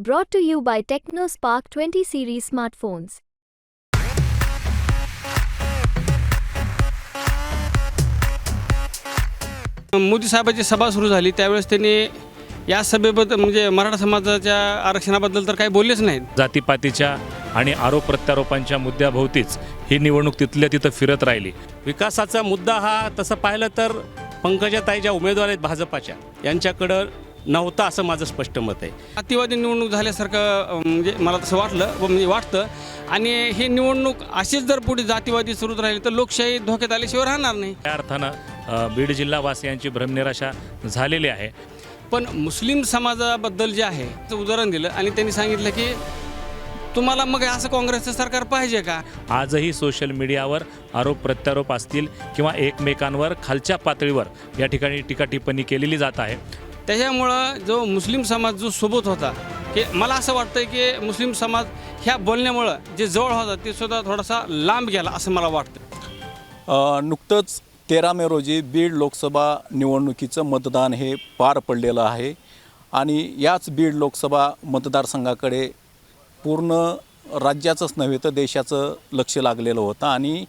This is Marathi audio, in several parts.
Brought to you by TechnoSpark 20 series smartphones. Modi साहेबांची सभा सुरू झाली. त्यावेळेस त्यांनी या सभेबद्दल म्हणजे मराठा समाजाच्या आरक्षणाबद्दल तर काही बोललेच नाहीत. जातीपातीच्या आणि आरोप प्रत्यारोपांच्या मुद्द्याभोवतीच ही निवडणूक तिथल्या तिथं फिरत राहिली. विकासाचा मुद्दा हा तसं पाहिलं तर पंकजाताई ज्या उमेदवार आहेत भाजपाच्या. यांच्याकडं नव्हता असं माझं स्पष्ट मत आहे. अतिवादी निवडणूक झाल्यासारखं म्हणजे मला तसं वाटलं व म्हणजे वाटतं. आणि ही निवडणूक अशीच जर पुढे जातीवादी सुरूच राहिली तर लोकशाही धोक्यात आल्याशिवाय राहणार नाही. त्या अर्थानं बीड जिल्हावासियांची भ्रमनिराशा झालेली आहे. पण मुस्लिम समाजाबद्दल जे आहे ते उदाहरण दिलं आणि त्यांनी सांगितलं की तुम्हाला मग असं काँग्रेसचं सरकार पाहिजे का? आजही सोशल मीडियावर आरोप प्रत्यारोप असतील किंवा एकमेकांवर खालच्या पातळीवर या ठिकाणी टीका टिप्पणी केलेली जात आहे. त्याच्यामुळं जो मुस्लिम समाज जो सोबत होता की मला असं वाटतं की मुस्लिम समाज ह्या बोलण्यामुळं जे जवळ होता ते सुद्धा थोडासा लांब गेला असं मला वाटतं नुकतंच तेरा मे रोजी बीड लोकसभा निवडणुकीचं मतदान हे पार पडलेलं आहे आणि याच बीड लोकसभा मतदारसंघाकडे पूर्ण राज्याचंच नव्हे तर देशाचं लक्ष लागलेलं होतं आणि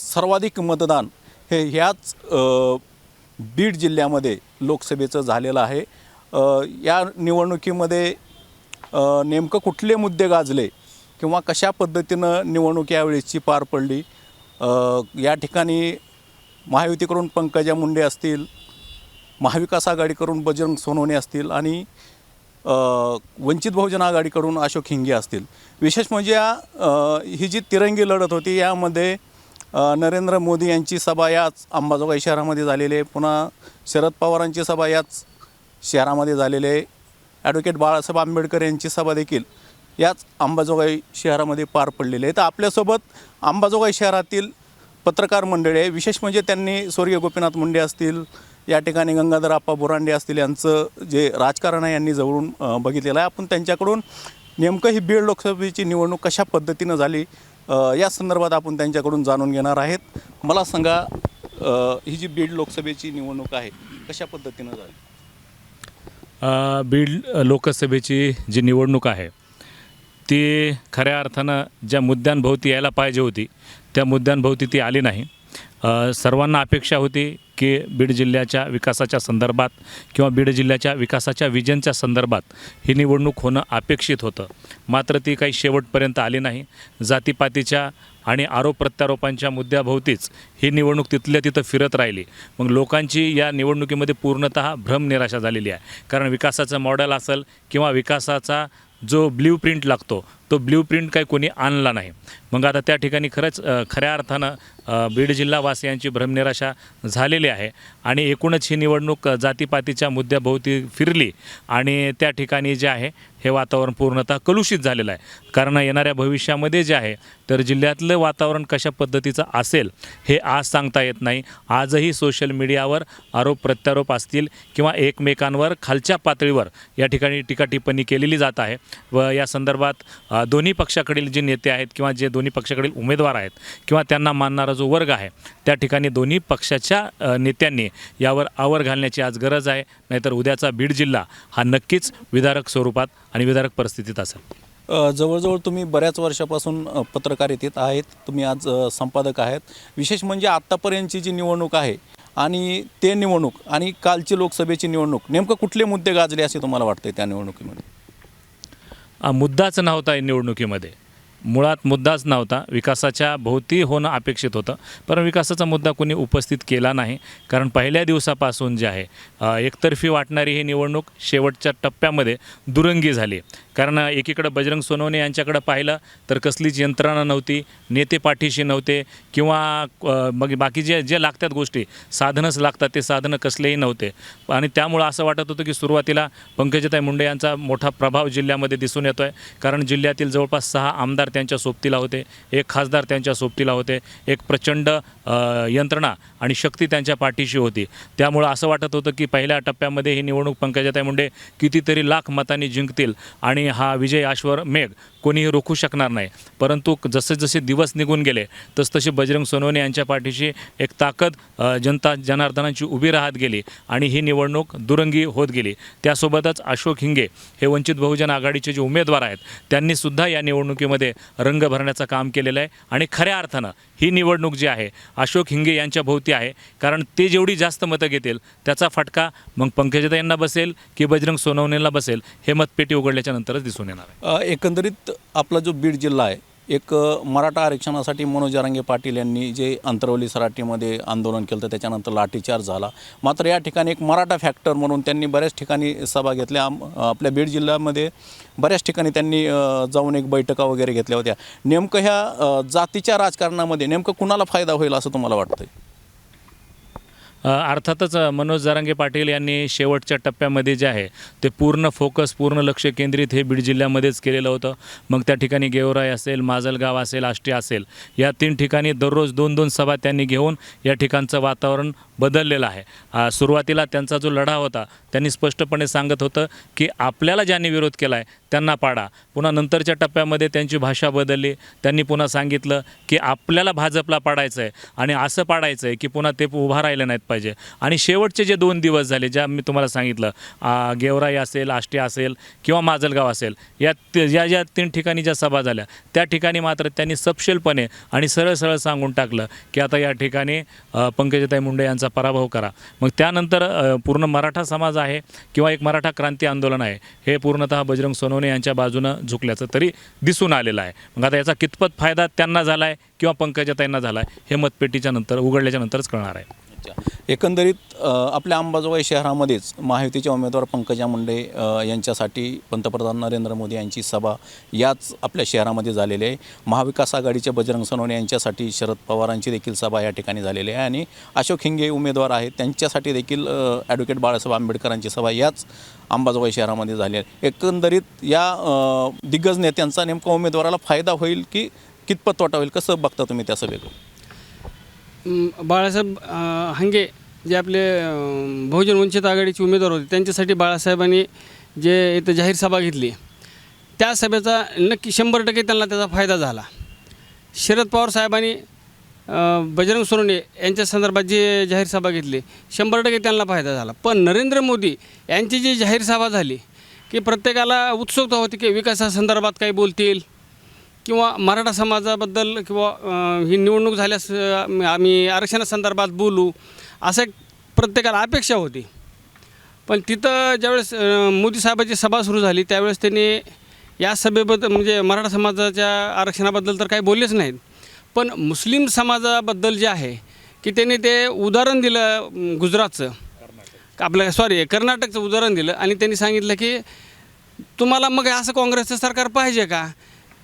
सर्वाधिक मतदान हे ह्याच बीड जिल्ह्यामध्ये लोकसभेचं झालेलं आहे. या निवडणुकीमध्ये नेमकं कुठले मुद्दे गाजले किंवा कशा पद्धतीनं निवडणूक यावेळेसची पार पडली? या ठिकाणी महायुतीकडून पंकजा मुंडे असतील महाविकास आघाडीकडून बजरंग सोनवणे असतील आणि वंचित बहुजन आघाडीकडून अशोक हिंगे असतील. विशेष म्हणजे या ही जी तिरंगी लढत होती यामध्ये नरेंद्र मोदी यांची सभा याच अंबाजोगाई शहरामध्ये झालेली आहे. पुन्हा शरद पवारांची सभा याच शहरामध्ये झालेली आहे. ॲडव्होकेट बाळासाहेब आंबेडकर यांची सभा देखील याच अंबाजोगाई शहरामध्ये पार पडलेली आहे. तर आपल्यासोबत अंबाजोगाई शहरातील पत्रकार मंडळी आहे. विशेष म्हणजे त्यांनी स्वर्गीय गोपीनाथ मुंडे असतील या ठिकाणी गंगाधर आप्पा बोरांडे असतील यांचं जे राजकारण आहे यांनी जवळून बघितलेलं आहे. आपण त्यांच्याकडून नेमकं ही बीड लोकसभेची निवडणूक कशा पद्धतीनं झाली या संदर्भात आपण त्यांच्याकडून जाणून घेणार आहेत. मला सांगा ही जी बीड लोकसभेची निवडणूक आहे कशा पद्धतीनं झाली? बीड लोकसभेची जी निवडणूक आहे ती खऱ्या अर्थानं ज्या मुद्द्यांभोवती यायला पाहिजे होती त्या मुद्द्यांभोवती ती आली नाही. सर्वांना अपेक्षा होती की बीड जिल्ह्याच्या विकासाच्या संदर्भात किंवा बीड जिल्ह्याच्या विकासाच्या विजनच्या संदर्भात ही निवडणूक होणं अपेक्षित होतं. मात्र ती काही शेवटपर्यंत आली नाही. जातीपातीच्या आणि आरोप प्रत्यारोपांच्या मुद्द्याभोवतीच ही निवडणूक तिथल्या तिथं फिरत राहिली. मग लोकांची या निवडणुकीमध्ये पूर्णतः भ्रम निराशा झालेली आहे. कारण विकासाचं मॉडेल असेल किंवा विकासाचा जो ब्ल्यू प्रिंट लागतो तो ब्ल्यू प्रिंट काही कोणी आणला नाही. मग आता त्या ठिकाणी खरंच खऱ्या अर्थानं बीड जिल्हावासियांची भ्रमनिराशा झालेली आहे. आणि एकूणच ही निवडणूक जातीपातीच्या मुद्द्याभोवती फिरली आणि त्या ठिकाणी जे आहे हे वातावरण पूर्णतः कलुषित झालेलं आहे. कारण येणाऱ्या भविष्यामध्ये जे आहे तर जिल्ह्यातलं वातावरण कशा पद्धतीचं असेल हे आज सांगता येत नाही. आजही सोशल मीडियावर आरोप प्रत्यारोप असतील किंवा एकमेकांवर खालच्या पातळीवर या ठिकाणी टीका टिप्पणी केलेली जात आहे. व या संदर्भात दोन्ही पक्षाकडील जे नेते आहेत किंवा जे दोन्ही पक्षाकडील उमेदवार आहेत किंवा त्यांना मानणारा जो वर्ग आहे त्या ठिकाणी दोन्ही पक्षाच्या नेत्यांनी यावर आवर घालण्याची आज गरज आहे. नाहीतर उद्याचा बीड जिल्हा हा नक्कीच विदारक स्वरूपात आणि विदारक परिस्थितीत असेल. जवळजवळ तुम्ही बऱ्याच वर्षापासून पत्रकारितेत आहेत. तुम्ही आज संपादक आहेत. विशेष म्हणजे आत्तापर्यंतची जी निवडणूक आहे आणि ते निवडणूक आणि कालची लोकसभेची निवडणूक नेमकं कुठले मुद्दे गाजले असे तुम्हाला वाटते त्या निवडणुकीमध्ये? मुद्दाच नव्हता या निवडणुकीमध्ये. मुळात मुद्दाच नव्हता. विकासाच्या भोवती होणं अपेक्षित होतं. पण विकासाचा मुद्दा कोणी उपस्थित केला नाही. कारण पहिल्या दिवसापासून जे आहे एकतर्फी वाटणारी ही निवडणूक शेवटच्या टप्प्यामध्ये दुरंगी झाली. कारण एकीकडं बजरंग सोनवणे यांच्याकडं पाहिलं तर कसलीच यंत्रणा नव्हती नेते पाठीशी नव्हते किंवा मग बाकी जे जे लागतात गोष्टी साधनंच लागतात ते साधनं कसलेही नव्हते. आणि त्यामुळं असं वाटत होतं की सुरुवातीला पंकजताई मुंडे यांचा मोठा प्रभाव जिल्ह्यामध्ये दिसून येतो आहे कारण जिल्ह्यातील जवळपास सहा आमदार त्यांच्या सोबतीला होते एक खासदार त्यांच्या सोबतीला होते एक प्रचंड यंत्रणा आणि शक्ती त्यांच्या पाठीशी होती. त्यामुळं असं वाटत होतं की पहिल्या टप्प्यामध्ये ही निवडणूक पंकजाताई मुंडे कितीतरी लाख मतांनी जिंकतील आणि हा विजय आश्वर मेघ कोणीही रोखू शकणार नाही. परंतु जसे जसे दिवस निघून गेले तसतसे बजरंग सोनवणे यांच्या पाठीशी एक ताकद जनता जनार्दनाची उभी राहत गेली आणि ही निवडणूक दुरंगी होत गेली. त्यासोबतच अशोक हिंगे हे वंचित बहुजन आघाडीचे जे उमेदवार आहेत त्यांनीसुद्धा या निवडणुकीमध्ये रंग भरण्याचं काम केलेलं आहे आणि खऱ्या अर्थानं ही निवडणूक जी आहे अशोक हिंगे यांच्या भोवती आहे. कारण ते जेवढी जास्त मतं घेतील त्याचा फटका मग पंकजाताईंना बसेल की बजरंग सोनवणेला बसेल हे मतपेटी उघडल्याच्यानंतर आपल्याला दिसून येणार आहे. अ, एकंदरीत आपला जो बीड जिल्हा आहे एक अ, मराठा आरक्षणासाठी मनोज जरांगे पाटील यांनी जे अंतरवली सराटीमध्ये आंदोलन केलं होतं त्याच्यानंतर लाठीचार्ज झाला. मात्र या ठिकाणी एक मराठा फॅक्टर म्हणून त्यांनी बऱ्याच ठिकाणी सभा घेतल्या. आम- आपल्या बीड जिल्ह्यामध्ये बऱ्याच ठिकाणी त्यांनी अ, जाऊन एक बैठका वगैरे घेतल्या होत्या. नेमकं ह्या अ, जातीच्या राजकारणामध्ये नेमकं कुणाला फायदा होईल असं तुम्हाला वाटतं अर्थातच मनोज जरांगे पाटील यांनी शेवटच्या टप्प्यामध्ये जे आहे ते पूर्ण फोकस पूर्ण लक्ष केंद्रित हे बीड जिल्ह्यामध्येच केलेलं होतं. मग त्या ठिकाणी गेवराई असेल माजलगाव असेल आष्टी असेल या तीन ठिकाणी दररोज दोन दोन सभा त्यांनी घेऊन या ठिकाणचं वातावरण बदललेलं आहे. सुरुवातीला त्यांचा जो लढा होता त्यांनी स्पष्टपणे सांगत होतं की आपल्याला ज्यांनी विरोध केला आहे त्यांना पाडा. पुन्हा नंतरच्या टप्प्यामध्ये त्यांची भाषा बदलली. त्यांनी पुन्हा सांगितलं की आपल्याला भाजपला पाडायचं आहे आणि असं पाडायचं आहे की पुन्हा ते उभा राहिले नाहीत पाहिजे. आणि शेवटचे जे दोन दिवस झाले ज्या मी तुम्हाला सांगितलं गेवराई असेल आष्टी असेल किंवा माजलगाव असेल या या ज्या तीन ठिकाणी ज्या सभा झाल्या त्या ठिकाणी मात्र त्यांनी सपशेलपणे आणि सरळ सरळ सांगून टाकलं की आता या ठिकाणी पंकजताई मुंडे यांचा पराभव करा. मग त्यानंतर पूर्ण मराठा समाज आहे किंवा एक मराठा क्रांती आंदोलन आहे हे पूर्णतः बजरंग सोनवणे यांच्या बाजूनं झुकल्याचं तरी दिसून आलेलं आहे. मग आता याचा कितपत फायदा त्यांना झाला आहे किंवा पंकजाताईंना झाला आहे हे मतपेटीच्या नंतर उघडल्याच्या नंतरच कळणार आहे. एकंदरीत आपल्या अंबाजोगाई शहरामध्येच महायुतीचे उमेदवार पंकजा मुंडे यांच्यासाठी पंतप्रधान नरेंद्र मोदी यांची सभा याच आपल्या शहरामध्ये झालेली आहे. महाविकास आघाडीचे बजरंग सोनवणे यांच्यासाठी शरद पवारांची देखील सभा या ठिकाणी झालेली आहे आणि अशोक हिंगे उमेदवार आहेत त्यांच्यासाठी देखील ॲडव्होकेट बाळासाहेब आंबेडकरांची सभा याच अंबाजोगाई शहरामध्ये झाली आहे. एकंदरीत या दिग्गज नेत्यांचा नेमका उमेदवाराला फायदा होईल की कितपत तोटा होईल कसं बघता तुम्ही त्या सभेकडे बाळासाहेब हंगे जे आपले बहुजन वंचित आघाडीचे उमेदवार होते त्यांच्यासाठी बाळासाहेबांनी जे इथं जाहीर सभा घेतली त्या सभेचा नक्की शंभर टक्के त्यांना त्याचा फायदा झाला. शरद पवार साहेबांनी बजरंग सोनवणे यांच्या संदर्भात जे जाहीर सभा घेतली शंभर टक्के त्यांना फायदा झाला. पण नरेंद्र मोदी यांची जी जाहीर सभा झाली की प्रत्येकाला उत्सुकता होती की विकासासंदर्भात काही बोलतील किंवा मराठा समाजाबद्दल किंवा ही निवडणूक झाल्यास आम्ही आरक्षणासंदर्भात बोलू असं एक प्रत्येकाला अपेक्षा होती. पण तिथं ज्यावेळेस मोदी साहेबाची सभा सुरू झाली त्यावेळेस त्यांनी या सभेबद्दल म्हणजे मराठा समाजाच्या आरक्षणाबद्दल तर काही बोललेच नाहीत. पण मुस्लिम समाजाबद्दल जे आहे की त्यांनी ते उदाहरण दिलं गुजरातचं. आपलं सॉरी कर्नाटकचं उदाहरण दिलं आणि त्यांनी सांगितलं की तुम्हाला मग असं काँग्रेसचं सरकार पाहिजे का?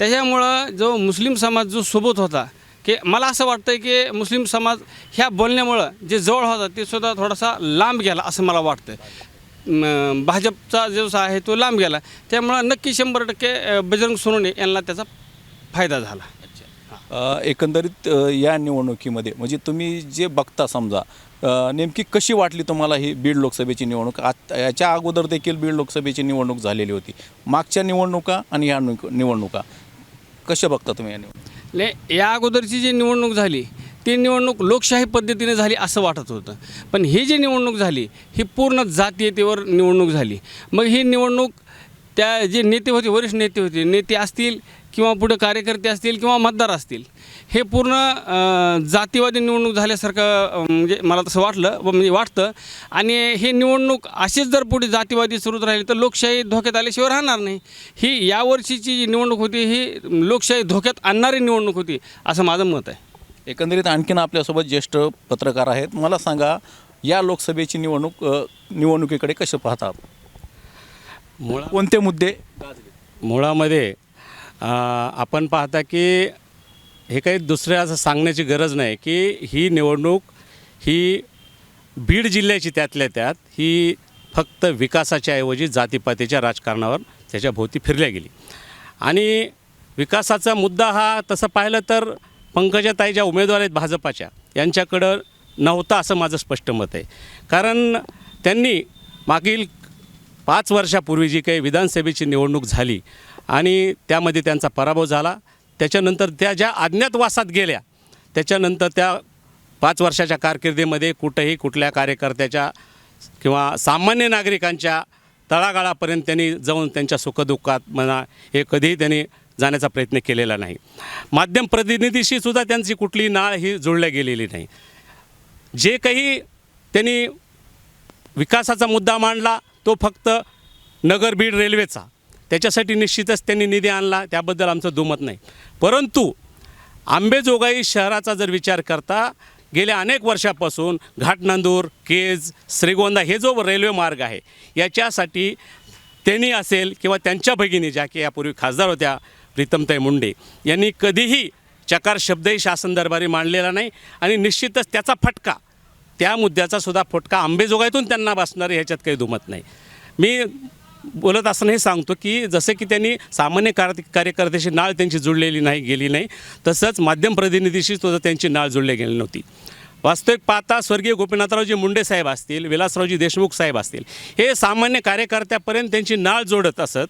त्याच्यामुळं जो मुस्लिम समाज जो सोबत होता की मला असं वाटतं की मुस्लिम समाज ह्या बोलण्यामुळं जे जवळ होता ते सुद्धा थोडासा लांब गेला असं मला वाटतं भाजपचा जो आहे तो लांब गेला. त्यामुळं नक्की शंभर टक्के बजरंग सोनवणे यांना त्याचा फायदा झाला. एकंदरीत या निवडणुकीमध्ये म्हणजे तुम्ही जे बघता समजा नेमकी कशी वाटली तुम्हाला ही बीड लोकसभेची निवडणूक? आत याच्या अगोदर देखील बीड लोकसभेची निवडणूक झालेली होती. मागच्या निवडणुका आणि या निवडणुका. कसे बघता तुम्ही या निवडणूक ले या अगोदरची जी निवडणूक झाली ती निवडणूक लोकशाही पद्धतीने झाली असं वाटत होतं. पण ही जी निवडणूक झाली ही पूर्ण जातीयतेवर निवडणूक झाली. मग ही निवडणूक त्या जे नेते होते वरिष्ठ नेते होते नेते असतील किंवा पुढे कार्यकर्ते असतील किंवा मतदार असतील हे पूर्ण जातीवादी निवडणूक झाल्यासारखं म्हणजे मला तसं वाटलं व म्हणजे वाटतं. आणि हे निवडणूक अशीच जर पुढे जातीवादी सुरू राहिली तर लोकशाही धोक्यात आल्याशिवाय राहणार नाही. ही यावर्षीची जी निवडणूक होती ही लोकशाही धोक्यात आणणारी निवडणूक होती असं माझं मत आहे. एकंदरीत आणखीन आपल्यासोबत ज्येष्ठ पत्रकार आहेत. मला सांगा या लोकसभेची निवडणूक निवडणुकीकडे कसे पाहता आपण? मुळा कोणते मुद्दे? मुळामध्ये आपण पाहता की हे काही दुसऱ्या असं सांगण्याची गरज नाही की ही निवडणूक ही बीड जिल्ह्याची त्यातल्या त्यात ही फक्त विकासाच्या ऐवजी जातीपातीच्या राजकारणावर त्याच्या भोवती फिरल्या गेली. आणि विकासाचा मुद्दा हा तसं पाहिलं तर पंकजाताई ज्या उमेदवार आहेत भाजपाच्या. यांच्याकडं नव्हता असं माझं स्पष्ट मत आहे. कारण त्यांनी मागील पाच वर्षापूर्वी जी काही विधानसभेची निवडणूक झाली आणि त्यामध्ये त्यांचा पराभव झाला. त्याच्यानंतर त्या ज्या अज्ञातवासात गेल्या त्याच्यानंतर त्या पाच वर्षाच्या कारकिर्दीमध्ये कुठंही कुठल्या कार्यकर्त्याच्या किंवा सामान्य नागरिकांच्या तळागाळापर्यंत त्यांनी जाऊन त्यांच्या सुखदुःखात म्हणा हे कधीही त्यांनी जाण्याचा प्रयत्न केलेला नाही. माध्यम प्रतिनिधीशी सुद्धा त्यांची कुठली नाळ ही जोडल्या गेलेली नाही. जे काही त्यांनी विकासाचा मुद्दा मांडला तो फक्त नगर बीड रेल्वेचा. त्याच्यासाठी निश्चितच त्यांनी निधी आणला त्याबद्दल आमचं दुमत नाही. परंतु आंबेजोगाई शहराचा जर विचार करता गेल्या अनेक वर्षापासून घाटनांदूर केज श्रीगोंदा हे जो रेल्वे मार्ग आहे याच्यासाठी त्यांनी असेल किंवा त्यांच्या भगिनी ज्या की यापूर्वी खासदार होत्या प्रीतमताई मुंडे यांनी कधीही चकार शब्दही शासन दरबारी मांडलेला नाही आणि निश्चितच त्याचा फटका त्या मुद्द्याचा सुद्धा फटका आंबेजोगाईतून त्यांना बसणार ह्याच्यात काही दुमत नाही. मी बोलत असताना हे सांगतो की जसं की त्यांनी सामान्य कार कार्यकर्त्याची नाळ त्यांची जुळलेली नाही गेली नाही तसंच माध्यम प्रतिनिधीशी सुद्धा त्यांची नाळ जुळली गेली नव्हती. वास्तविक पाहता स्वर्गीय गोपीनाथरावजी मुंडे साहेब असतील विलासरावजी देशमुख साहेब असतील हे सामान्य कार्यकर्त्यापर्यंत त्यांची नाळ जोडत असत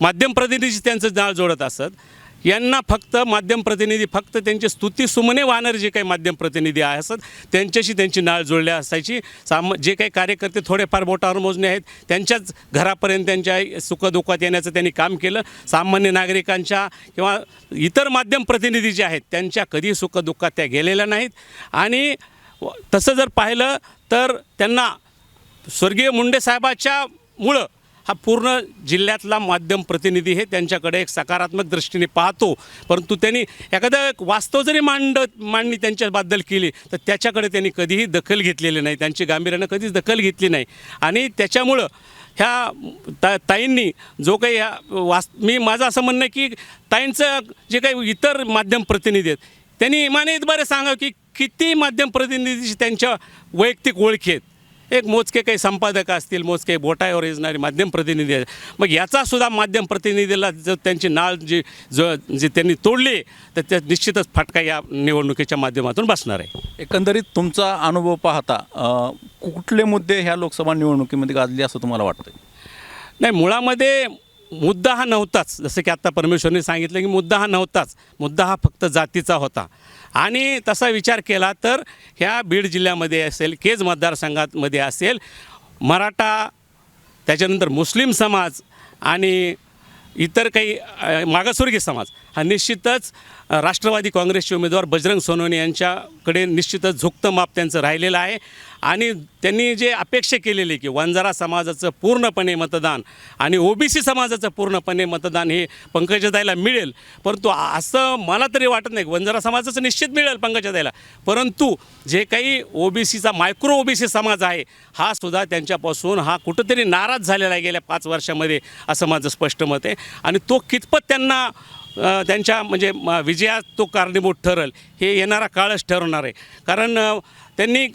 माध्यम प्रतिनिधीशी त्यांचं नाळ जोडत असत यांना फक्त माध्यम प्रतिनिधी फक्त त्यांची स्तुती सुमने वाहणारे जे काही माध्यम प्रतिनिधी असत त्यांच्याशी त्यांची नाळ जुळले असायची. साम जे काही कार्यकर्ते थोडेफार बोटावर मोजणे आहेत त्यांच्याच घरापर्यंत त्यांच्या सुखदुःखात येण्याचं त्यांनी काम केलं. सामान्य नागरिकांच्या किंवा इतर माध्यम प्रतिनिधी जे आहेत त्यांच्या कधी सुखदुःखात त्या गेलेल्या नाहीत. आणि तसं जर पाहिलं तर त्यांना स्वर्गीय मुंडे साहेबाच्या मुळं हा पूर्ण जिल्ह्यातला माध्यम प्रतिनिधी हे त्यांच्याकडे एक सकारात्मक दृष्टीने पाहतो. परंतु त्यांनी एखादं एक वास्तव जरी मांड मांडणी त्यांच्याबद्दल केली तर त्याच्याकडे त्यांनी कधीही दखल घेतलेली नाही. त्यांची गांभीर्यानं कधीच दखल घेतली नाही. आणि त्याच्यामुळं ह्या ता ताईंनी जो काही ह्या वास मी माझं असं म्हणणं आहे की ताईंचं जे काही इतर माध्यम प्रतिनिधी आहेत त्यांनी इमाने इतबारे सांगावं की किती माध्यम प्रतिनिधीची त्यांच्या वैयक्तिक ओळखी आहेत. एक मोजके काही संपादक असतील मोजके बोटावर येणारे माध्यम प्रतिनिधी आहेत. मग याचा सुद्धा माध्यम प्रतिनिधीला जर त्यांची नाळ जी जो जी त्यांनी तोडली तर त्या निश्चितच फटका या निवडणुकीच्या माध्यमातून बसणार आहे. एकंदरीत तुमचा अनुभव पाहता कुठले मुद्दे ह्या लोकसभा निवडणुकीमध्ये गाजले असं तुम्हाला वाटतं नाही मुळामध्ये मुद्दा हा नव्हताच. जसं की आत्ता परमेश्वरने सांगितलं की मुद्दा हा नव्हताच. मुद्दा हा फक्त जातीचा होता. आणि तसा विचार केला तर ह्या बीड जिल्ह्यामध्ये असेल केज मतदारसंघामध्ये असेल मराठा त्याच्यानंतर मुस्लिम समाज आणि इतर काही मागासवर्गीय समाज हा निश्चितच राष्ट्रवादी काँग्रेसचे उमेदवार बजरंग सोनवणे यांच्याकडे निश्चितच झुकतं माप त्यांचं राहिलेलं आहे. आणि त्यांनी जे अपेक्षा केलेली की वंजारा समाजाचं पूर्णपणे मतदान आणि ओबीसी समाजाचं पूर्णपणे मतदान हे पंकजाताईला मिळेल. परंतु असं मला तरी वाटत नाही वंजारा समाजाचं निश्चित मिळेल पंकजाताईला परंतु जे काही ओबीसीचा मायक्रो ओबीसी समाज आहे हा सुद्धा त्यांच्यापासून हा कुठंतरी नाराज झालेला आहे गेल्या पाच वर्षामध्ये असं माझं स्पष्ट मत आहे. आणि तो कितपत त्यांना त्यांच्या म्हणजे म- विजयात तो कारणीभूत ठरल हे येणारा काळच ठरवणार आहे. कारण त्यांनी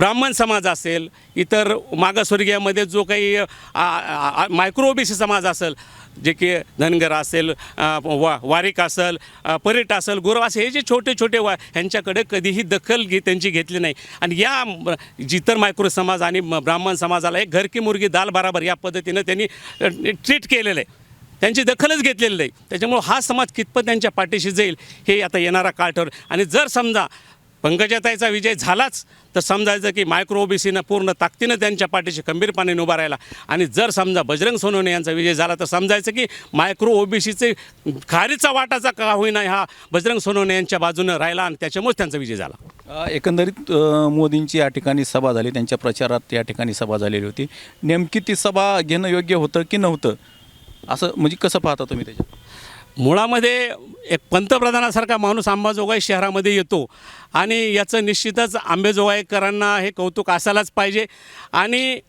ब्राह्मण समाज असेल इतर मागासवर्गीयामध्ये जो काही अ, समाज असेल जे की धनगर असेल वा वारिक असेल अ, परीट असेल गोरव असेल हे जे छोटे छोटे वा ह्यांच्याकडे कधीही दखल घे त्यांची घेतली नाही. आणि या जितर मायक्रो समाज आणि ब्राह्मण समाजाला एक घर की मुर्गी दाल बराबर या पद्धतीनं त्यांनी ट्रीट केलेलं आहे. त्यांची दखलच घेतलेली नाही. त्याच्यामुळं हा समाज कितपत त्यांच्या पाठीशी जाईल हे आता येणारा काळ ठर आणि जर समजा पंकजाताईचा विजय झालाच तर समजायचं की मायक्रो ओबीसीनं पूर्ण ताकदीनं त्यांच्या पाठीशी खंबीरपणे उभा राहिला. आणि जर समजा बजरंग सोनवणे यांचा विजय झाला तर समजायचं की मायक्रो ओबीसीचे खारीचा वाटाचा का होईना हा बजरंग सोनवणे यांच्या बाजूनं राहिला आणि त्याच्यामुळेच त्यांचा विजय झाला. एकंदरीत मोदींची या ठिकाणी सभा झाली त्यांच्या प्रचारात या ठिकाणी सभा झालेली होती. नेमकी ती सभा घेणं योग्य होतं की नव्हतं? असं म्हणजे कसं पाहता तुम्ही त्याच्यात? मुळामध्ये एक पंतप्रधानासारखा माणूस अंबाजोगाई शहरामध्ये येतो. आणि याचं निश्चितच आंबेजोगाईकरांना हे कौतुक असायलाच पाहिजे. आणि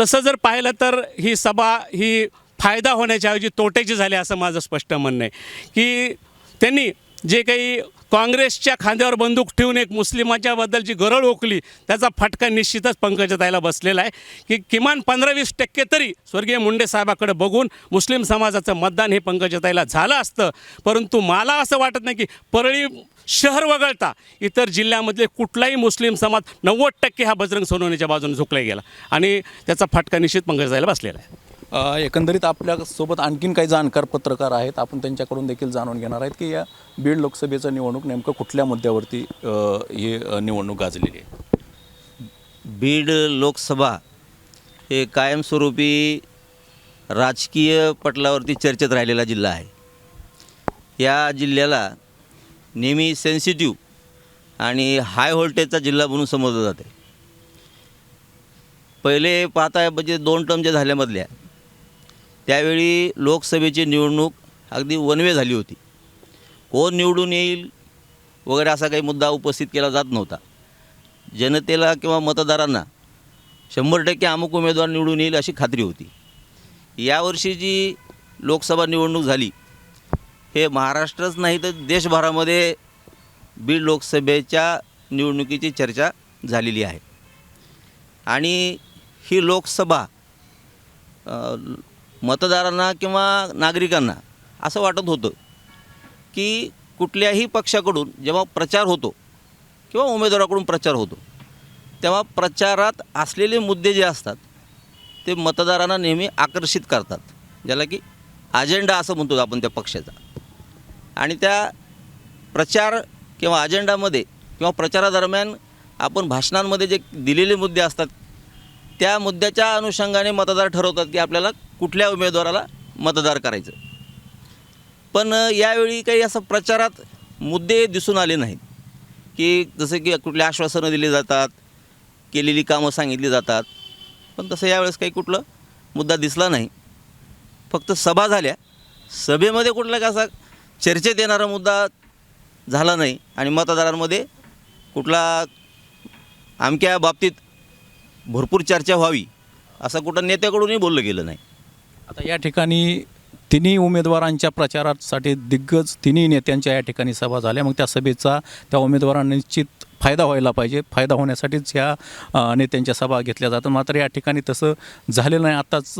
तसं जर पाहिलं तर ही सभा ही फायदा होण्याच्या ऐवजी तोट्याची झाली असं माझं स्पष्ट म्हणणं आहे. की त्यांनी जे काही काँग्रेसच्या खांद्यावर बंदूक ठेवून एक मुस्लिमाच्याबद्दलची गरळ ओकली त्याचा फटका निश्चितच पंकजाताईला बसलेला आहे. की किमान पंधरा वीस टक्के तरी स्वर्गीय मुंडे साहेबाकडे बघून मुस्लिम समाजाचं मतदान हे पंकजाताईला झालं असतं. परंतु मला असं वाटत नाही की परळी शहर वगळता इतर जिल्ह्यामधले कुठलाही मुस्लिम समाज नव्वद टक्के हा बजरंग सोनवणेच्या बाजूने झुकला गेला. आणि त्याचा फटका निश्चित पंकजाताईला बसलेला आहे. एकंदरीत आपल्यासोबत आणखीन काही जाणकार पत्रकार आहेत. आपण त्यांच्याकडून देखील जाणून घेणार आहेत की या बीड लोकसभेचं निवडणूक नेमकं कुठल्या मुद्द्यावरती ही निवडणूक गाजलेली आहे? बीड लोकसभा हे कायमस्वरूपी राजकीय पटलावरती चर्चेत राहिलेला जिल्हा आहे. या जिल्ह्याला नेहमी सेन्सिटिव्ह आणि हाय व्होल्टेजचा जिल्हा म्हणून समजलं जाते पहिले पाहता म्हणजे दोन टर्म ज्या झाल्यामधल्या त्यावेळी लोकसभेची निवडणूक अगदी वनवे झाली होती. कोण निवडून येईल वगैरे असा काही मुद्दा उपस्थित केला जात नव्हता. जनतेला किंवा मतदारांना शंभर टक्के अमुक उमेदवार निवडून येईल अशी खात्री होती. यावर्षी जी लोकसभा निवडणूक झाली हे महाराष्ट्रच नाही तर देशभरामध्ये बीड लोकसभेच्या निवडणुकीची चर्चा झालेली आहे. आणि ही लोकसभा मतदारांना किंवा नागरिकांना असं वाटत होतं की कुठल्याही पक्षाकडून जेव्हा प्रचार होतो किंवा उमेदवाराकडून प्रचार होतो तेव्हा प्रचारात असलेले मुद्दे जे असतात ते मतदारांना नेहमी आकर्षित करतात. ज्याला की अजेंडा असं म्हणतो आपण त्या पक्षाचा. आणि त्या प्रचार किंवा अजेंडामध्ये किंवा प्रचारादरम्यान आपण भाषणांमध्ये जे दिलेले मुद्दे असतात त्या मुद्द्याच्या अनुषंगाने मतदार ठरवतात की आपल्याला कुठल्या उमेदवाराला मतदार करायचं. पण यावेळी काही असं प्रचारात मुद्दे दिसून आले नाहीत. की जसं की कुठले आश्वासनं दिली जातात केलेली कामं सांगितली जातात. पण तसं यावेळेस काही कुठलं मुद्दा दिसला नाही. फक्त सभा झाल्या. सभेमध्ये कुठला का असा चर्चेत येणारा मुद्दा झाला नाही. आणि मतदारांमध्ये कुठला आमक्या बाबतीत भरपूर चर्चा व्हावी असं कुठं नेत्याकडूनही बोललं गेलं नाही. आता या ठिकाणी तिन्ही उमेदवारांच्या प्रचारासाठी दिग्गज तिन्ही नेत्यांच्या या ठिकाणी सभा झाल्या. मग त्या सभेचा त्या उमेदवारांना निश्चित फायदा व्हायला पाहिजे. फायदा होण्यासाठीच ह्या नेत्यांच्या सभा घेतल्या जातात. मात्र या ठिकाणी तसं झालेलं नाही. आत्ताच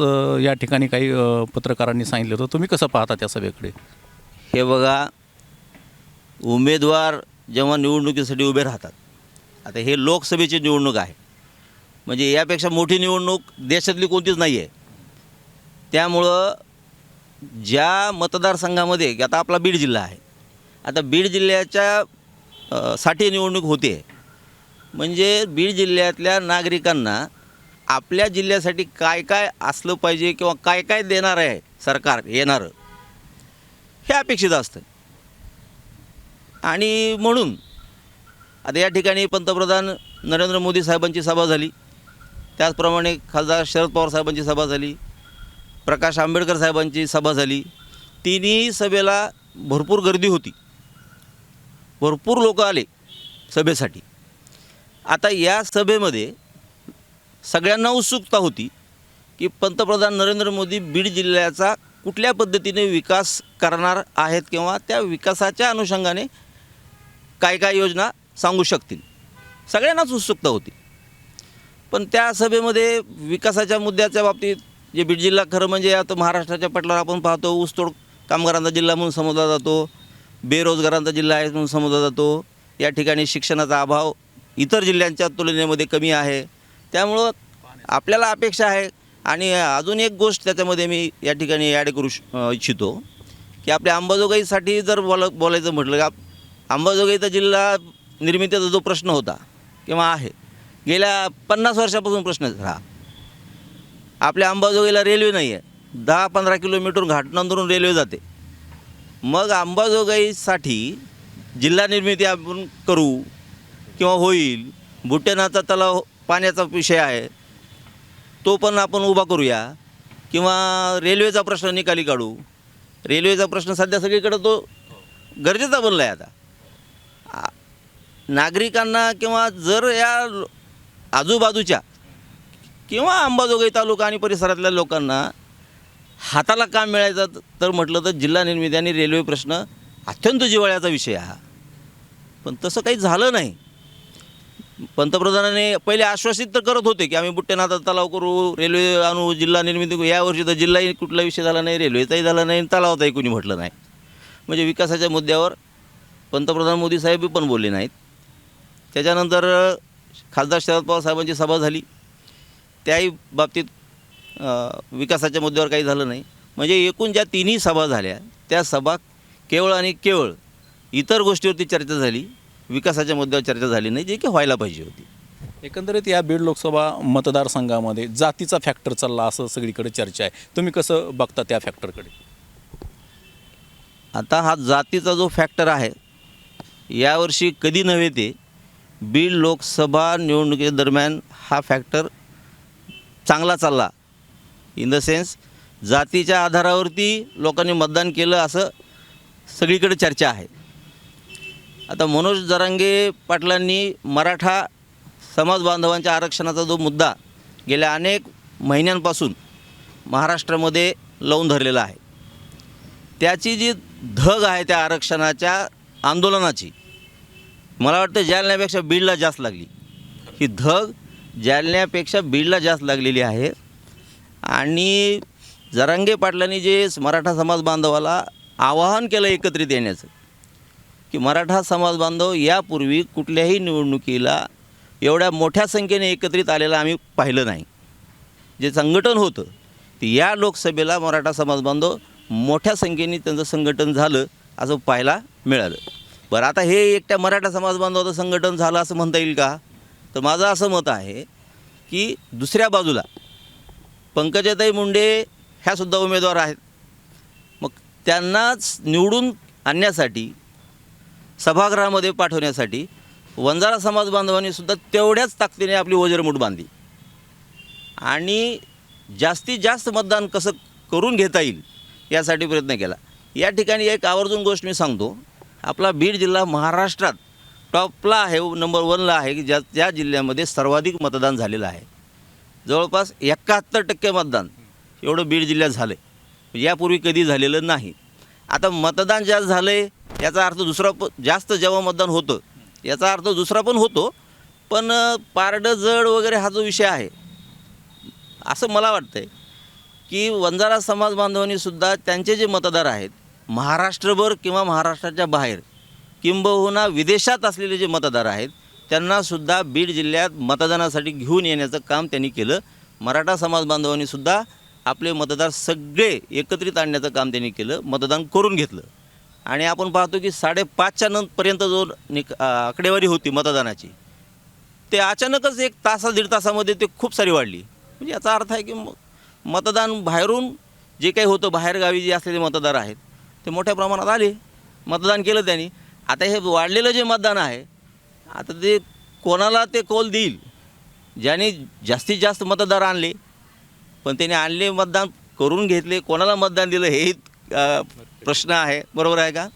या ठिकाणी काही पत्रकारांनी सांगितलं होतं. तुम्ही कसं पाहता त्या सभेकडे? हे बघा उमेदवार जेव्हा निवडणुकीसाठी उभे राहतात आता हे लोकसभेची निवडणूक आहे. म्हणजे यापेक्षा मोठी निवडणूक देशातली कोणतीच नाही आहे त्यामुळं ज्या मतदारसंघामध्ये आता आपला बीड जिल्हा आहे आता बीड जिल्ह्याच्या साठी निवडणूक होते. म्हणजे बीड जिल्ह्यातल्या नागरिकांना आपल्या जिल्ह्यासाठी काय काय असलं पाहिजे किंवा काय काय देणार आहे सरकार येणारं हे अपेक्षित असतं. आणि म्हणून आता या ठिकाणी पंतप्रधान नरेंद्र मोदी साहेबांची सभा झाली. त्याचप्रमाणे खासदार शरद पवार साहेबांची सभा झाली प्रकाश आंबेडकर साहेबांची सभा झाली. तिन्ही सभेला भरपूर गर्दी होती. भरपूर लोक आले सभेसाठी. आता या सभेमध्ये सगळ्यांना उत्सुकता होती की पंतप्रधान नरेंद्र मोदी बीड जिल्ह्याचा कुठल्या पद्धतीने विकास करणार आहेत किंवा त्या विकासाच्या अनुषंगाने काय काय योजना सांगू शकतील. सगळ्यांनाच उत्सुकता होती. पण त्या सभेमध्ये विकासाच्या मुद्द्याच्या बाबतीत जे बीड जिल्हा खरं म्हणजे आता महाराष्ट्राच्या पटलावर आपण पाहतो ऊसतोड कामगारांचा जिल्हा म्हणून समजला जातो बेरोजगारांचा जिल्हा आहे म्हणून समजला जातो या ठिकाणी शिक्षणाचा अभाव इतर जिल्ह्यांच्या तुलनेमध्ये कमी आहे. त्यामुळं आपल्याला अपेक्षा आहे आणि अजून एक गोष्ट त्याच्यामध्ये मी या ठिकाणी ॲड करू श इच्छितो की आपल्या अंबाजोगाईसाठी जर बोला बोलायचं म्हटलं का अंबाजोगाईचा जिल्हा निर्मितीचा जो प्रश्न होता किंवा आहे गेल्या पन्नास वर्षापासून प्रश्न हा. आपल्या अंबाजोगाईला रेल्वे नाही आहे दहा पंधरा किलोमीटर घाटनांदरून रेल्वे जाते. मग अंबाजोगाईसाठी जिल्हा निर्मिती आपण करू किंवा होईल भुटेनाचा तलाव पाण्याचा विषय आहे तो पण आपण उभा करूया किंवा रेल्वेचा प्रश्न निकाली काढू. रेल्वेचा प्रश्न सध्या सगळीकडं तो गरजेचा बनला आहे आता नागरिकांना किंवा जर या आजूबाजूच्या किंवा अंबाजोगाई तालुका आणि परिसरातल्या लोकांना हाताला काम मिळायचं तर म्हटलं तर जिल्हा निर्मिती आणि रेल्वे प्रश्न अत्यंत जिवाळ्याचा विषय हा. पण तसं काही झालं नाही. पंतप्रधानांनी पहिले आश्वासित तर करत होते की आम्ही बुट्टेनाथा तलाव करू रेल्वे आणू जिल्हा निर्मिती यावर्षी तर जिल्हाही कुठला विषय झाला नाही रेल्वेचाही झाला नाही आणि तलावाचाही कोणी म्हटलं नाही. म्हणजे विकासाच्या मुद्द्यावर पंतप्रधान मोदी साहेब पण बोलले नाहीत. त्याच्यानंतर खासदार शरद पवार साहेबांची सभा झाली. त्याही बाबतीत विकासाच्या मुद्द्यावर काही झालं नाही. म्हणजे एकूण ज्या तिन्ही सभा झाल्या त्या सभा केवळ आणि केवळ इतर गोष्टीवरती चर्चा झाली. विकासाच्या मुद्द्यावर चर्चा झाली नाही जे की व्हायला पाहिजे होती. एकंदरीत या बीड लोकसभा मतदारसंघामध्ये जातीचा फॅक्टर चालला असं सगळीकडे चर्चा आहे. तुम्ही कसं बघता त्या फॅक्टरकडे आता हा जातीचा जो फॅक्टर आहे यावर्षी कधी नव्हे ते बीड लोकसभा निवडणुकीदरम्यान हा फॅक्टर चांगला चालला. इन द सेन्स जातीच्या आधारावरती लोकांनी मतदान केलं असं सगळीकडे चर्चा आहे. आता मनोज जरांगे पाटलांनी मराठा समाज बांधवांच्या आरक्षणाचा जो मुद्दा गेल्या अनेक महिन्यांपासून महाराष्ट्रामध्ये लावून धरलेला आहे. त्याची जी धग आहे त्या आरक्षणाच्या आंदोलनाची मला वाटतं जालन्यापेक्षा बीडला जास्त लागली. ही धग जालन्यापेक्षा बीडला जास्त लागलेली आहे. आणि जरांगे पाटलांनी जे मराठा समाज बांधवाला आवाहन केलं एकत्रित येण्याचं की मराठा समाज बांधव यापूर्वी कुठल्याही निवडणुकीला एवढ्या मोठ्या संख्येने एकत्रित आलेलं आम्ही पाहिलं नाही. जे संघटन होतं ते या लोकसभेला मराठा समाज बांधव मोठ्या संख्येने त्यांचं संघटन झालं असं पाहायला मिळालं. बरं आता हे एकट्या मराठा समाज बांधवाचं संघटन झालं असं म्हणता येईल का? तर माझं असं मत आहे की दुसऱ्या बाजूला पंकजाताई मुंडे ह्यासुद्धा उमेदवार आहेत. मग त्यांनाच निवडून आणण्यासाठी सभागृहामध्ये पाठवण्यासाठी वंजारा समाज बांधवांनी सुद्धा तेवढ्याच ताकदीने आपली वजरमूठ बांधली. आणि जास्तीत जास्त मतदान कसं करून घेता येईल यासाठी प्रयत्न केला. या ठिकाणी एक आवर्जून गोष्ट मी सांगतो. आपला बीड जिल्हा महाराष्ट्रात टॉपला आहे नंबर वनला आहे की ज्या त्या जिल्ह्यामध्ये सर्वाधिक मतदान झालेलं आहे. जवळपास एकाहत्तर टक्के मतदान एवढं बीड जिल्ह्यात झालं आहे म्हणजे यापूर्वी कधी झालेलं नाही. आता मतदान जास्त झालं आहे याचा अर्थ दुसरा प जास्त जेव्हा मतदान होतं याचा अर्थ दुसरा पण होतो पण पारडं जड वगैरे हा जो विषय आहे असं मला वाटतं आहे की वंजारा समाज बांधवांनीसुद्धा त्यांचे जे मतदार आहेत महाराष्ट्रभर किंवा महाराष्ट्राच्या बाहेर किंबहुना विदेशात असलेले जे मतदार आहेत त्यांनासुद्धा बीड जिल्ह्यात मतदानासाठी घेऊन येण्याचं काम त्यांनी केलं. मराठा समाज बांधवांनी सुद्धा आपले मतदार सगळे एकत्रित आणण्याचं काम त्यांनी केलं मतदान करून घेतलं. आणि आपण पाहतो की साडेपाचच्या नंतरपर्यंत जो निक आकडेवारी होती मतदानाची ते अचानकच एक तासा दीड तासामध्ये ते खूप सारी वाढली. म्हणजे याचा अर्थ आहे की मतदान बाहेरून जे काही होतं बाहेरगावी जे असलेले मतदार आहेत ते मोठ्या प्रमाणात आले. मतदान केलं त्यांनी. आता हे वाढलेलं जे मतदान आहे आता ते कोणाला ते कौल देईल? ज्याने जास्तीत जास्त मतदार आणले पण त्याने आणले मतदान करून घेतले कोणाला मतदान दिलं हे प्रश्न आहे. बरोबर आहे का?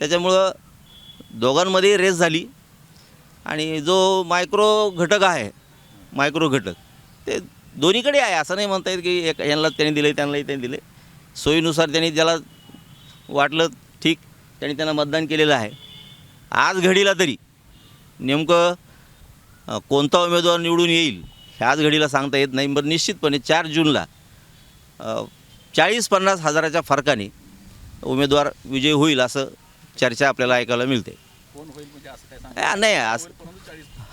त्याच्यामुळं दोघांमध्ये रेस झाली. आणि जो मायक्रो घटक आहे मायक्रो घटक ते दोन्हीकडे आहे. असं नाही म्हणता येत की एक यांना त्यांनी दिलं त्यांनाही त्यांनी दिले सोयीनुसार त्यांनी ज्याला वाटलं ठीक त्यांनी त्यांना मतदान केलेलं आहे. आज घडीला तरी नेमकं कोणता उमेदवार निवडून येईल ह्याच घडीला सांगता येत नाही बरं निश्चितपणे चार जूनला चाळीस पन्नास हजाराच्या फरकाने उमेदवार विजय होईल असं चर्चा आपल्याला ऐकायला मिळते. आ, नाही असं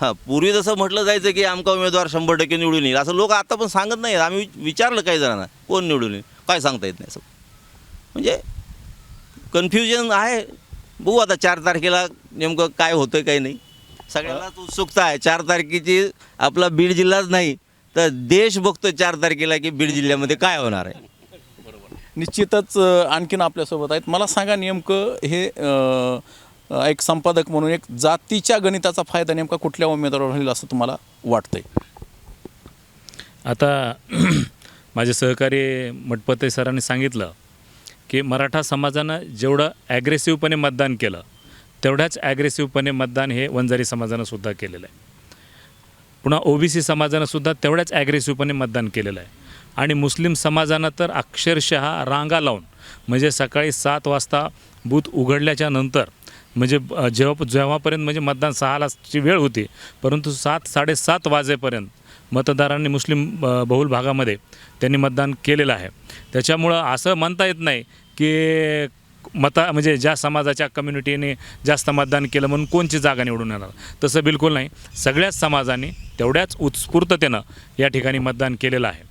हां पूर्वी जसं म्हटलं जायचं की आमका उमेदवार शंभर टक्के निवडून येईल असं लोक आता पण सांगत नाही आम्ही विच- विचारलं काही जणांना कोण निवडून येईल? काय सांगता येत नाही असं. म्हणजे कन्फ्युजन आहे. बघू आता चार तारखेला नेमकं काय होतं काही नाही. सगळ्यांनाच उत्सुकता आहे. चार तारखेची आपला बीड जिल्हाच नाही तर देश बघतो चार तारखेला की बीड जिल्ह्यामध्ये काय होणार आहे. निश्चितच आणखीन आपल्यासोबत आहेत. मला सांगा नेमकं हे अ, अ, एक संपादक म्हणून एक जातीच्या गणिताचा फायदा नेमका कुठल्या उमेदवारावर होईल असं तुम्हाला वाटतंय? आता माझे सहकारी मठपते सरांनी सांगितलं की मराठा समाजानं जेवढं ॲग्रेसिव्हपणे मतदान केलं तेवढ्याच ॲग्रेसिव्हपणे मतदान हे वंजारी समाजानं सुद्धा केलेलं आहे. पुन्हा ओबीसी समाजानं सुद्धा तेवढ्याच ॲग्रेसिव्हपणे मतदान केलेलं आहे. आणि मुस्लिम समाजानं तर अक्षरशः रांगा लावून म्हणजे सकाळी सात वाजता बूथ उघडल्याच्या नंतर म्हणजे जेव्हा जेव्हापर्यंत म्हणजे मतदान सहालाची वेळ होती परंतु सात साडेसात वाजेपर्यंत मतदारांनी मुस्लिम बहुल भागामध्ये त्यांनी मतदान केलेलं आहे. त्याच्यामुळं असं म्हणता येत नाही की मता म्हणजे ज्या समाजाच्या कम्युनिटीने जास्त मतदान केलं म्हणून कोणची जागा निवडून येणार? तसं बिलकुल नाही. सगळ्याच समाजाने तेवढ्याच उत्स्फूर्ततेनं या ठिकाणी मतदान केलेलं आहे.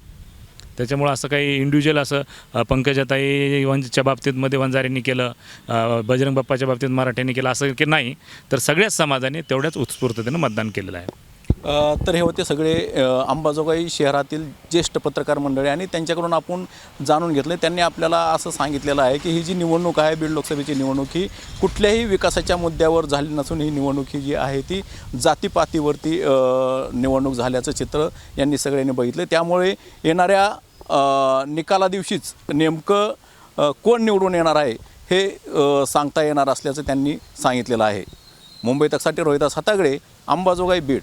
त्याच्यामुळं असं काही इंडिव्हिज्युअल असं पंकजाताई वंजच्या बाबतीतमध्ये वंजारींनी केलं बजरंग बाप्पाच्या बाबतीत मराठ्यांनी केलं असं की नाही तर सगळ्याच समाजाने तेवढ्याच उत्स्फूर्ततेनं मतदान केलेलं आहे. तर हे होते सगळे अंबाजोगाई शहरातील ज्येष्ठ पत्रकार मंडळी आणि त्यांच्याकडून आपण जाणून घेतले. त्यांनी आपल्याला असं सांगितलेलं आहे की ही जी निवडणूक आहे बीड लोकसभेची निवडणूक ही कुठल्याही विकासाच्या मुद्द्यावर झाली नसून ही निवडणूक ही जी आहे ती जातीपातीवरती निवडणूक झाल्याचं चित्र यांनी सगळ्यांनी बघितलं. त्यामुळे येणाऱ्या निकाला दिवशीच नेमकं कोण निवडून येणार आहे हे सांगता येणार असल्याचं त्यांनी सांगितलेलं आहे. मुंबई तकसाठी रोहिदास हतागडे अंबाजोगाई बीड.